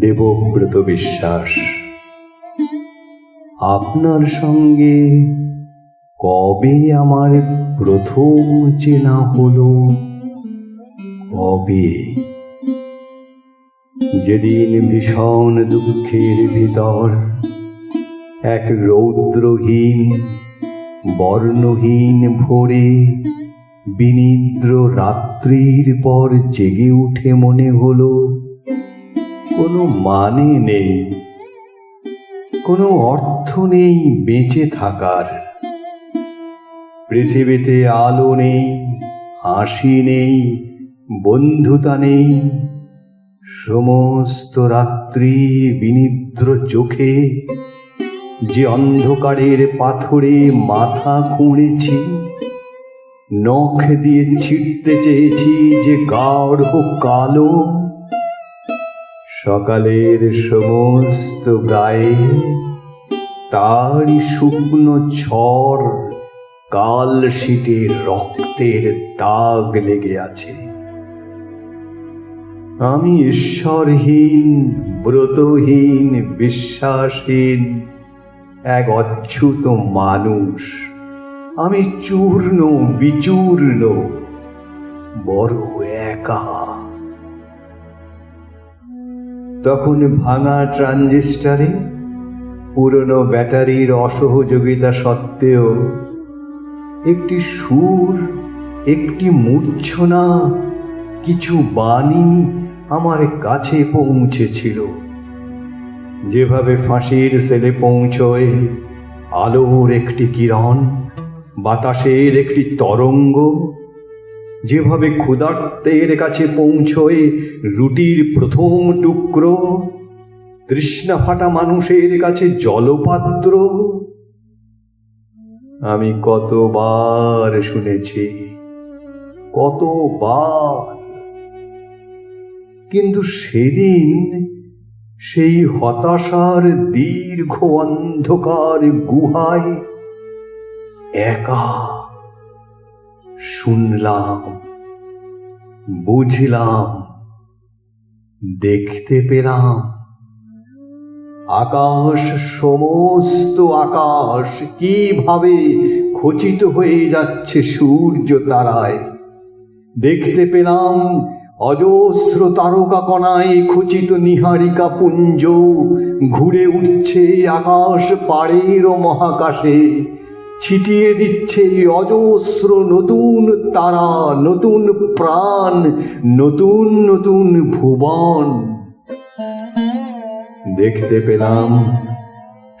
দেবব্রত বিশ্বাস, আপনার সঙ্গে কবে আমার প্রথম চেনা হলো? কবে? যেদিন ভীষণ দুঃখের ভিতর এক রৌদ্রহীন, বর্ণহীন ভোরে বিনিদ্র রাত্রির পর জেগে উঠে মনে হলো, কোনো মানে নেই, কোনো অর্থ নেই বেঁচে থাকার। পৃথিবীতে আলো নেই, হাসি নেই, বন্ধুতা নেই, সমস্ত রাত্রি বিনিদ্র চোখে যে অন্ধকারের পাথরে মাথা খুঁড়েছি নখ দিয়ে ছিটতে চেয়েছি যে গাঢ় কালো। সকালের সমস্ত গায়ে তারই শুকনো ঝড় কাল শীতে রক্তের দাগ লেগে আছে। আমি ঈশ্বরহীন, ব্রতহীন, বিশ্বাসহীন, এক অচ্ছুত মানুষ। আমি চূর্ণ, বিচূর্ণ, বড় একা। তখন ভাঙা ট্রানজিস্টারে পুরনো ব্যাটারির অসহযোগিতা সত্ত্বেও একটি সুর, একটি মূর্ছনা, কিছু বাণী আমার কাছে পৌঁছেছিল। যেভাবে ফাঁসির সেলে পৌঁছয় আলোর একটি কিরণ বাতাসের একটি তরঙ্গ, যেভাবে ক্ষুধার্তের কাছে পৌঁছয় রুটির প্রথম টুকরো, তৃষ্ণা ফাটা মানুষের কাছে জলপাত্র। আমি কতবার শুনেছি, কতবার। কিন্তু সেদিন সেই হতাশার দীর্ঘ অন্ধকার গুহায় একা। শুনলাম, বুঝলাম, দেখতে পেলাম। আকাশ, সমস্ত আকাশ কীভাবে খচিত হয়ে যাচ্ছে সূর্য তারায়? দেখতে পেলাম, অজস্র তারকা কণায় খচিত নিহারিকা পুঞ্জ ঘুরে উঠছে আকাশ পাড়ের মহাকাশে। ছিটিয়ে দিচ্ছে অজস্র নতুন তারা, নতুন প্রাণ, নতুন নতুন ভুবন। দেখতে পেলাম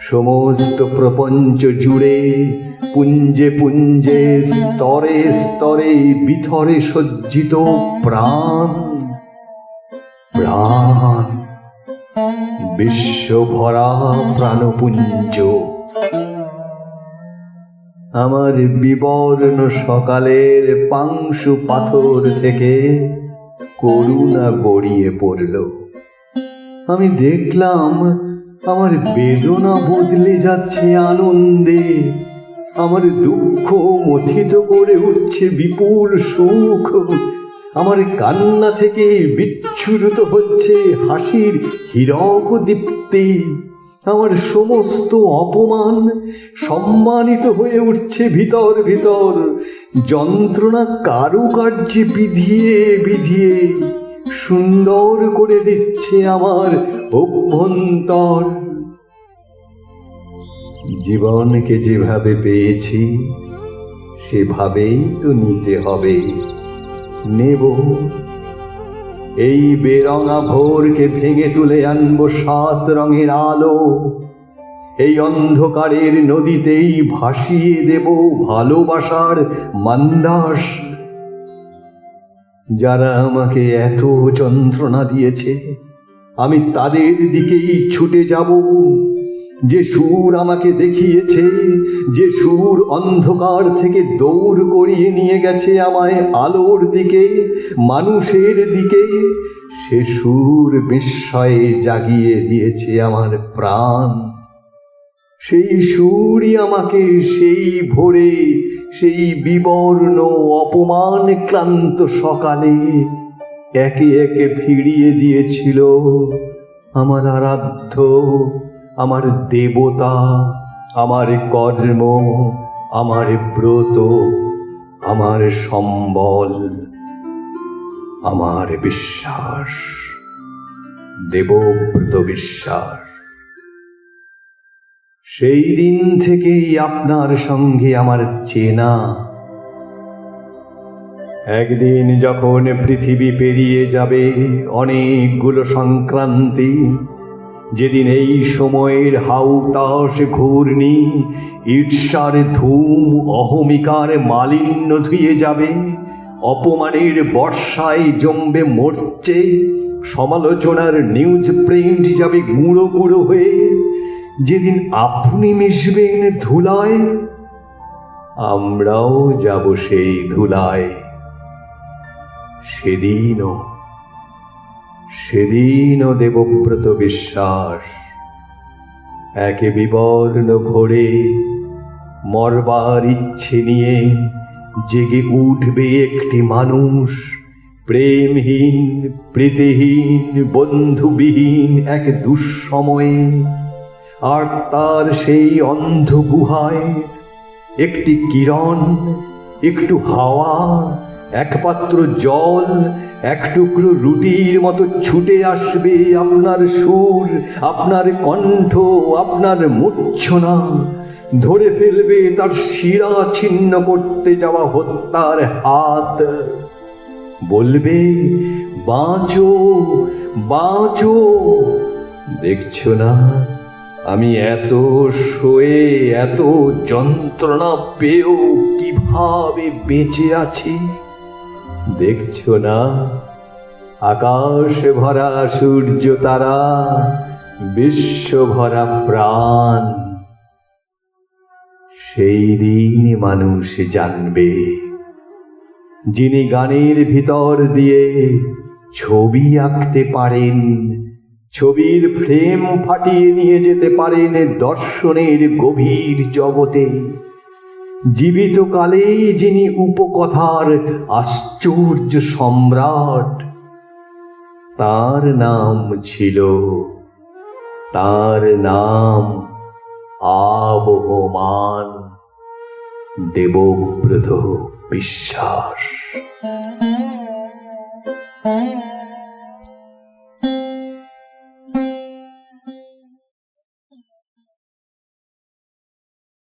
সমস্ত প্রপঞ্চ জুড়ে পুঞ্জে পুঞ্জে, স্তরে স্তরে বিথরে সজ্জিত প্রাণ। প্রাণ, বিশ্বভরা প্রাণপুঞ্জ। আমার বিবর্ণ সকালের পাংশু পাথর থেকে করুণা গড়িয়ে পড়ল। আমি দেখলাম আমার বেদনা বদলে যাচ্ছে আনন্দে, আমার দুঃখ মথিত করে উঠছে বিপুল সুখ, আমার কান্না থেকে বিচ্ছুরিত হচ্ছে হাসির হীরক দীপ্তি। আমার সমস্ত অপমান সম্মানিত হয়ে উঠছে ভিতর ভিতর। যন্ত্রণা কারুকার্যে বিধিয়ে বিধিয়ে সুন্দর করে দিচ্ছে আমার অভ্যন্তর। জীবনকে যেভাবে পেয়েছি, সেভাবেই তো নিতে হবে। নেব। এই বেরঙা ভোরকে ভেঙে তুলে আনব সাত রঙের আলো। এই অন্ধকারের নদীতেই ভাসিয়ে দেব ভালোবাসার মান্দাস। যারা আমাকে এত যন্ত্রণা দিয়েছে, আমি তাদের দিকেই ছুটে যাব। যে সুর আমাকে দেখিয়েছে, যে সুর অন্ধকার থেকে দৌড় করিয়ে নিয়ে গেছে আমায় আলোর দিকে, মানুষের দিকে, সে সুর বিস্ময়ে জাগিয়ে দিয়েছে আমার প্রাণ। সেই সুরই আমাকে সেই ভোরে, সেই বিবর্ণ, অপমান ক্লান্ত সকালে একে একে ফিরিয়ে দিয়েছিল আমার আরাধ্য। আমার দেবতা, আমার কর্ম, আমার ব্রত, আমার সম্বল, আমার বিশ্বাস, দেবব্রত বিশ্বাস। সেই দিন থেকেই আপনার সঙ্গে আমার চেনা। একদিন যখন পৃথিবী পেরিয়ে যাবে, অনেকগুলো সংক্রান্তি যেদিন এই সময়ের হাউতাস ঘূর্ণি ঈর্ষার ধূম অহমিকার মালিন্য ধুয়ে যাবে, অপমানের বর্ষায় জমবে মরছে, সমালোচনার নিউজ প্রিন্ট যাবে গুঁড়ো গুঁড়ো হয়ে, যেদিন আপনি মিশবেন ধুলায়, আমরাও যাব সেই ধুলায়, সেদিনও সেদিনও দেবব্রত বিশ্বাস। একে বিবর্ণ ভরে মরবার ইচ্ছে নিয়ে জেগে উঠবে একটি মানুষ। প্রেমহীন, প্রীতিহীন, বন্ধুবিহীন এক দুঃসময়ে। আর তার সেই অন্ধ গুহায় একটি কিরণ, একটু হাওয়া এক পাত্র জল, এক টুকরো রুটির মতো ছুটে আসবে আপনার সুর, আপনার কণ্ঠ, আপনার মূর্ছনা। ধরে ফেলবে তার শিরা ছিন্ন করতে যাওয়া হত্যার হাত। বলবে, বাঁচো বাঁচো। দেখছ না, আমি এত শোয়ে, এত যন্ত্রণা পেয়েও কীভাবে বেঁচে আছি? দেখছ না? আকাশ ভরা সূর্য তারা, বিশ্ব ভরা প্রাণ। সেই দিন মানুষ জানবে। যিনি গানের ভিতর দিয়ে ছবি আঁকতে পারেন, ছবির ফ্রেম ফাটিয়ে নিয়ে যেতে পারেন দর্শনের গভীর জগতে। জীবিত কালেই যিনি উপকথার আশ্চর্য সম্রাট তার নাম ছিল তার নাম আবহমান দেবব্রত বিশ্বাস।